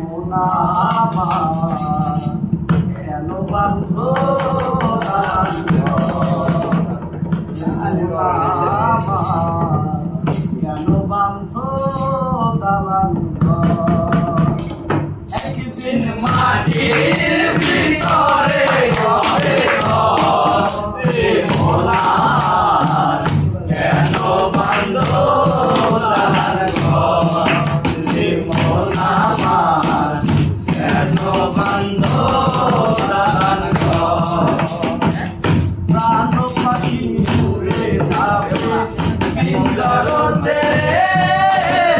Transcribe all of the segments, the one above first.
মোনা আমার জানো পাখি ঘুরে যাবে। পিঞ্জর ছেড়ে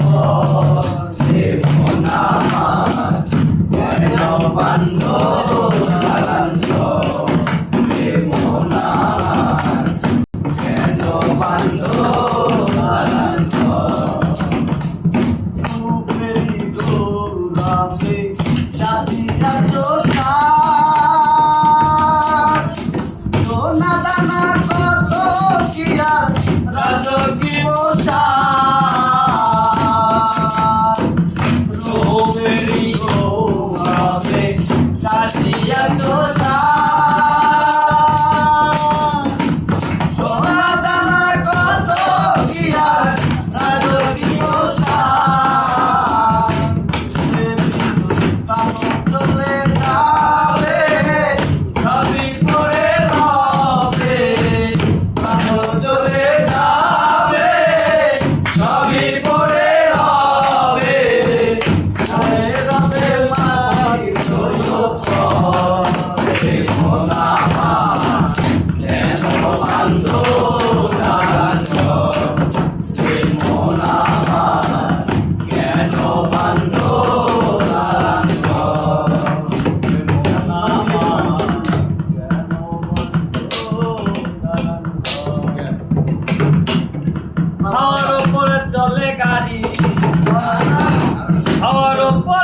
Lord. 走